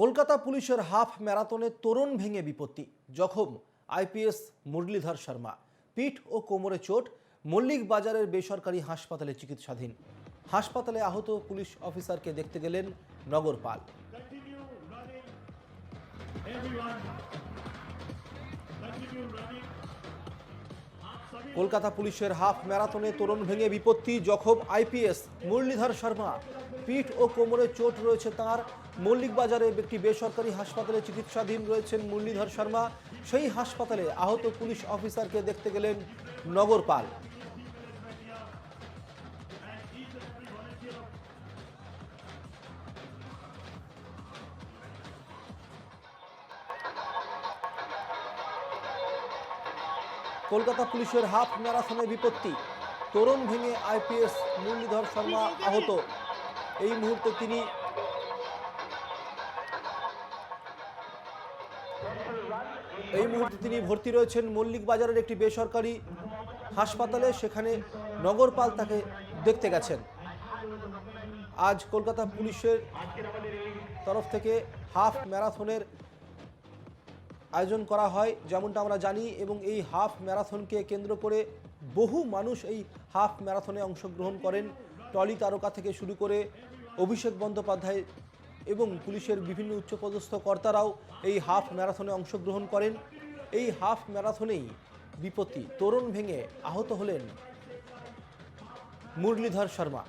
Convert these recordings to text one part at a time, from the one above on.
কলকাতা পুলিশের হাফ ম্যারাথনে তরুণ ভেঙে বিপত্তি জখম আইপিএস মুরলীধর শর্মা। পিঠ ও কোমরে চোট মল্লিক বাজারের বেসরকারি হাসপাতালে চিকিৎসাধীন। হাসপাতালে আহত পুলিশ অফিসারকে দেখতে গেলেন নগরপাল। কলকাতা পুলিশের হাফ ম্যারাথনে তরুণ ভেঙে বিপত্তি জখম আইপিএস মুরলীধর শর্মা। পিঠ ও কোমরে চোট রয়েছে তার। মল্লিক বাজারে একটি বেসরকারি হাসপাতালে চিকিৎসাধীন রয়েছেন মুরলীধর শর্মা। সেই হাসপাতালে আহত পুলিশ অফিসারকে দেখতে গেলেন নগরপাল। কলকাতা পুলিশের হাফ ম্যারাথনে বিপত্তি। তরুণ ভেঙে আইপিএস মুরলীধর শর্মা আহত। এই মুহূর্তে তিনি এই মুহূর্তে তিনি ভর্তি রয়েছেন মল্লিক বাজারের একটি বেসরকারি হাসপাতালে। সেখানে নগরপাল তাকে দেখতে গেছেন। আজ কলকাতা পুলিশের তরফ থেকে হাফ ম্যারাথনের আয়োজন করা হয়, যেমনটা আমরা জানি, এবং এই হাফ ম্যারাথনকে কেন্দ্র করে বহু মানুষ এই হাফ ম্যারাথনে অংশগ্রহণ করেন। টলি তারকা থেকে শুরু করে অভিষেক বন্দ্যোপাধ্যায় এবং পুলিশের বিভিন্ন উচ্চপদস্থ কর্তারাও এই হাফ ম্যারাথনে অংশগ্রহণ করেন। এই হাফ ম্যারাথনেই বিপত্তি তরুণ ভেঙে আহত হলেন মুরলীধর শর্মা।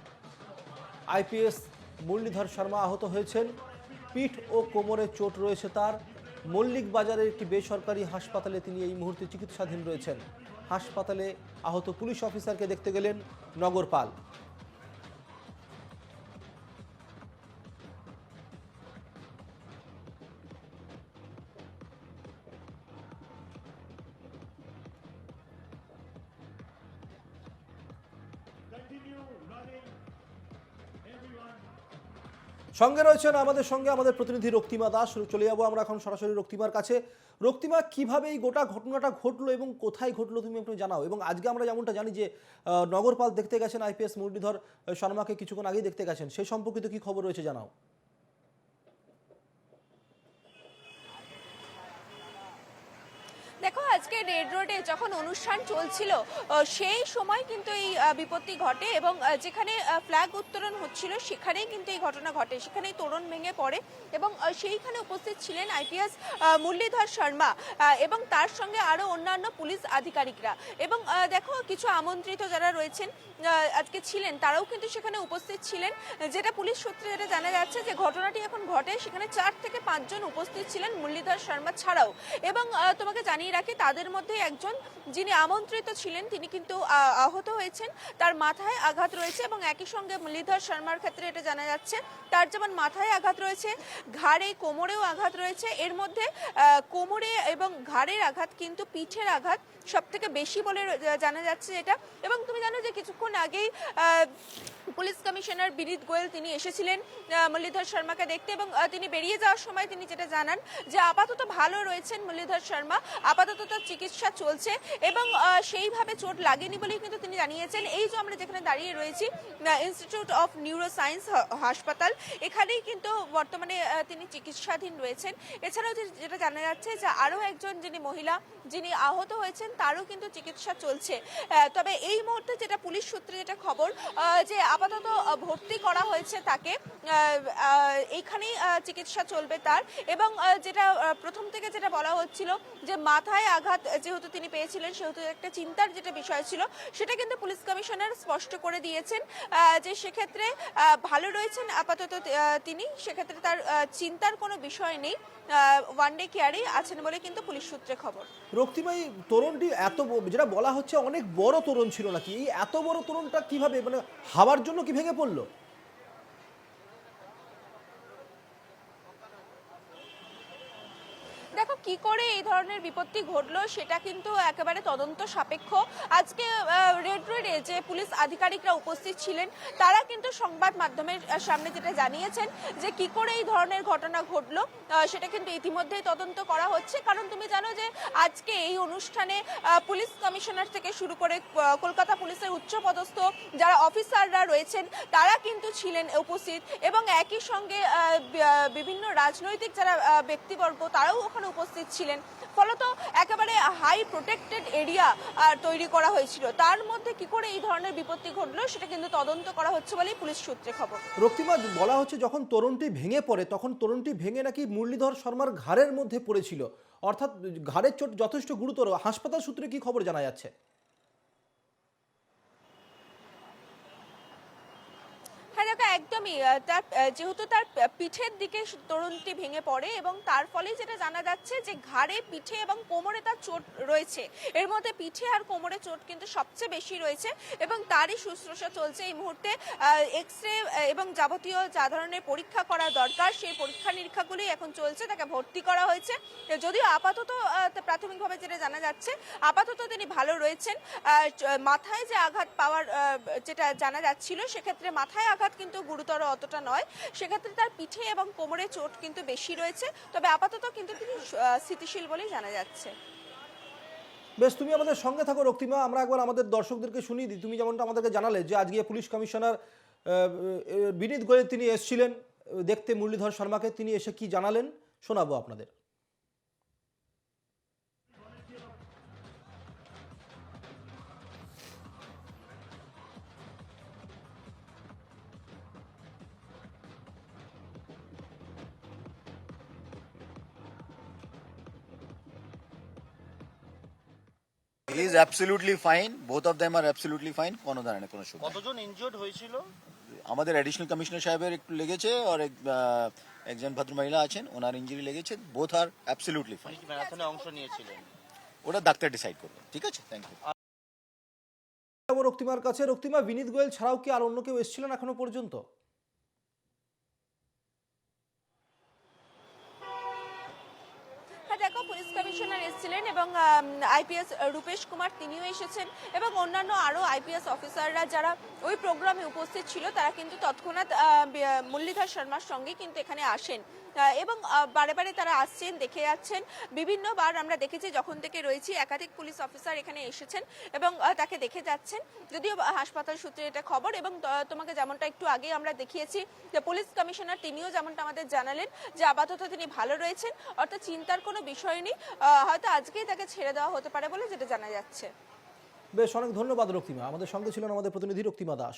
আইপিএস মুরলীধর শর্মা আহত হয়েছেন। পিঠ ও কোমরে চোট রয়েছে তার। মল্লিক বাজারের একটি বেসরকারি হাসপাতালে তিনি এই মুহূর্তে চিকিৎসাধীন রয়েছেন। হাসপাতালে আহত পুলিশ অফিসারকে দেখতে গেলেন নগরপাল। সঙ্গে রয়েছেন আমাদের সঙ্গে আমাদের প্রতিনিধি রক্তিমা দাস। চলে যাব আমরা এখন সরাসরি রক্তিমার কাছে। রক্তিমা, কীভাবে এই গোটা ঘটনাটা ঘটলো এবং কোথায় ঘটলো তুমি একটু জানাও? এবং আজকে আমরা যেমনটা জানি যে নগরপাল দেখতে গেছেন আইপিএস মুরলীধর শর্মাকে কিছুক্ষণ আগেই দেখতে গেছেন। সেই সম্পর্কিত কি খবর রয়েছে জানাও। দেখো, আজকে রেড রোডে যখন অনুষ্ঠান চলছিল সেই সময় কিন্তু এই বিপত্তি ঘটে এবং যেখানে ফ্ল্যাগ উত্তোলন হচ্ছিল, সেখানেই কিন্তু এই ঘটনা ঘটে। সেখানেই তোরণ ভেঙে পড়ে এবং সেইখানে উপস্থিত ছিলেন আইপিএস মুরলীধর শর্মা এবং তার সঙ্গে আরও অন্যান্য পুলিশ আধিকারিকরা। এবং দেখো, কিছু আমন্ত্রিত যারা রয়েছেন আজকে ছিলেন, তারাও কিন্তু সেখানে উপস্থিত ছিলেন। যেটা পুলিশ সূত্রে যেটা জানা যাচ্ছে যে, ঘটনাটি এখন ঘটে, সেখানে চার থেকে পাঁচজন উপস্থিত ছিলেন মুরলীধর শর্মা ছাড়াও। এবং তোমাকে জানিয়ে রাখি, তাদের মধ্যে একজন যিনি আমন্ত্রিত ছিলেন, তিনি কিন্তু আহত হয়েছেন। তার মাথায় আঘাত রয়েছে এবং একই সঙ্গে মুরলীধর শর্মার ক্ষেত্রে এটা জানা যাচ্ছে, তার যেমন মাথায় আঘাত রয়েছে, ঘাড়ে কোমরেও আঘাত রয়েছে। এর মধ্যে কোমরে এবং ঘাড়ের আঘাত কিন্তু পিঠের আঘাত সব থেকে বেশি বলে জানা যাচ্ছে এটা। এবং তুমি জানো যে কিছুক্ষণ আগেই পুলিশ কমিশনার বিনীত গোয়েল তিনি এসেছিলেন মুরলীধর শর্মাকে দেখতে এবং তিনি বেরিয়ে যাওয়ার সময় তিনি যেটা জানান যে আপাতত ভালো রয়েছেন মুরলীধর শর্মা। আপাতত তার চিকিৎসা চলছে এবং সেইভাবে চোট লাগেনি বলেই কিন্তু তিনি জানিয়েছেন। এই যে আমরা যেখানে দাঁড়িয়ে রয়েছি ইনস্টিটিউট অফ নিউরো সায়েন্স হাসপাতাল, এখানেই কিন্তু বর্তমানে তিনি চিকিৎসাধীন রয়েছেন। এছাড়াও যেটা জানা যাচ্ছে যে আরও একজন যিনি মহিলা, যিনি আহত হয়েছেন, তারও কিন্তু চিকিৎসা চলছে। তবে এই মুহূর্তে যেটা পুলিশ সূত্রে যেটা খবর যে আপাতত ভর্তি করা হয়েছে তাকে এইখানেই চিকিৎসা চলবে তার। এবং যেটা প্রথম থেকে যেটা বলা হচ্ছিল যে মাথায় আঘাত যেহেতু তিনি পেয়েছিলেন, সেহেতু একটা চিন্তার যেটা বিষয় ছিল, সেটা কিন্তু পুলিশ কমিশনার স্পষ্ট করে দিয়েছেন যে সেক্ষেত্রে ভালো রয়েছেন আপাতত তিনি। সেক্ষেত্রে তার চিন্তার কোনো বিষয় নেই ওয়ান ডে কেয়ারেই আছেন বলে কিন্তু পুলিশ সূত্রে খবর। রক্তিমা, এই তরুণটি এত যেটা বলা হচ্ছে অনেক বড় তরুণ ছিল নাকি? এই এত বড় তরুণটা কীভাবে মানে হাওয়ার জন্য কি ভেঙে পড়ল? দেখো কি করে এই ধরনের বিপত্তি ঘটলো সেটা কিন্তু একেবারে তদন্ত সাপেক্ষ। আজকে রেড রোডে যে পুলিশ আধিকারিকরা উপস্থিত ছিলেন, তারা কিন্তু সংবাদ মাধ্যমের সামনে যেটা জানিয়েছেন যে কি করে এই ধরনের ঘটনা ঘটলো সেটা কিন্তু ইতিমধ্যেই তদন্ত করা হচ্ছে। কারণ তুমি জানো যে আজকে এই অনুষ্ঠানে পুলিশ কমিশনার থেকে শুরু করে কলকাতা পুলিশের উচ্চপদস্থ যারা অফিসাররা রয়েছেন, তারা কিন্তু ছিলেন উপস্থিত এবং একই সঙ্গে বিভিন্ন রাজনৈতিক যারা ব্যক্তিবর্গ, তারাও ওখানে উপস্থিত ছিলেন। ফলত একেবারে হাই প্রোটেক্টেড এরিয়া তৈরি করা হয়েছিল। তার মধ্যে কি করে এই ধরনের বিপত্তি ঘটলো সেটা কিন্তু তদন্ত করা হচ্ছে বলেই পুলিশ সূত্রে খবর। রক্তিমা, বলা হচ্ছে যখন তরুণটি ভেঙে পড়ে, তখন তরুণটি ভেঙে নাকি মুরলীধর শর্মার ঘাড়ের মধ্যে পড়েছিল। অর্থাৎ ঘাড়ের চোট যথেষ্ট গুরুতর। হাসপাতাল সূত্রে কি খবর জানা যাচ্ছে হ্যাঁ দেখো একদমই তার যেহেতু তার পিঠের দিকে তরুণটি ভেঙে পড়ে এবং তার ফলে যেটা জানা যাচ্ছে যে ঘাড়ে পিঠে এবং কোমরে তার চোট রয়েছে। এর মধ্যে পিঠে আর কোমরে চোট কিন্তু সবচেয়ে বেশি রয়েছে এবং তারই শুশ্রূষা চলছে এই মুহূর্তে। এক্স রে এবং যাবতীয় যা ধরনের পরীক্ষা করা দরকার, সেই পরীক্ষা নিরীক্ষাগুলি এখন চলছে, তাকে ভর্তি করা হয়েছে। যদিও আপাতত প্রাথমিকভাবে যেটা জানা যাচ্ছে, আপাতত তিনি ভালো রয়েছেন। মাথায় যে আঘাত পাওয়ার যেটা জানা যাচ্ছিল, সেক্ষেত্রে মাথায় আঘাত কিন্তু গুরুতর অতটা নয়। সেক্ষেত্রে তার পিঠে এবং কোমরে চোট কিন্তু বেশি রয়েছে। তবে আপাতত কিন্তু তিনি স্থিতিশীল বলেই জানা যাচ্ছে। বেশ, তুমি আমাদের সঙ্গে থাকো রক্তিমা। আমরা একবার আমাদের দর্শকদেরকে শুনিয়ে দিই। তুমি যেমনটা আমাদেরকে জানালে যে আজকে পুলিশ কমিশনার বিনীত গোয়েল তিনি এসেছিলেন দেখতে মুরলীধর শর্মাকে। তিনি এসে কি জানালেন, শোনাবো আপনাদের। He is absolutely fine. Both of them are absolutely fine. কোনো ধরনের কোনো সুবিধা কতজন ইনজিওর্ড হয়েছিল? আমাদের অ্যাডিশনাল কমিশনার সাহেবের একটু লেগেছে আর এক, একজন ভদ্র মহিলা আছেন ওনার ইঞ্জুরি লেগেছে। বোথ আর অ্যাবসলিউটলি ফাইন ম্যারাথনে অংশ নিয়েছিলেন? ওটা ডাক্তার ডিসাইড করবে। ঠিক আছে? থ্যাংক ইউ রক্তিমার কাছে রক্তিমা বিনীত গোয়েল ছাড়াও কি আর অন্য কেউ এসেছিলেন এখনও পর্যন্ত হ্যাঁ দেখো পুলিশ কমিশনার এসেছিলেন এবং আইপিএস রূপেশ কুমার, তিনিও এসেছেন এবং অন্যান্য আরও আইপিএস অফিসাররা যারা ওই প্রোগ্রামে উপস্থিত ছিল, তারা কিন্তু তৎক্ষণাৎ মল্লিকা শর্মার সঙ্গে কিন্তু এখানে আসেন। এবং বারে বারে তারা আসছেন, দেখে যাচ্ছেন। বিভিন্নবার আমরা দেখেছি, যখন থেকে রয়েছি, একাধিক পুলিশ অফিসার এখানে এসেছেন এবং তাকে দেখে যাচ্ছেন। যদিও হাসপাতাল সূত্রে এটা খবর এবং তোমাকে যেমনটা একটু আগে আমরা দেখিয়েছি, যে পুলিশ কমিশনার তিনিও যেমনটা আমাদের জানালেন, যে আপাতত তিনি ভালো রয়েছেন। অর্থাৎ চিন্তার কোনো বিষয় নেই হয়তো আজকেই তাকে ছেড়ে দেওয়া হতে পারে বলে যেটা জানা যাচ্ছে। বেশ, অনেক ধন্যবাদ রক্তিমা। আমাদের সঙ্গে ছিলেন আমাদের প্রতিনিধি রক্তিমা দাস।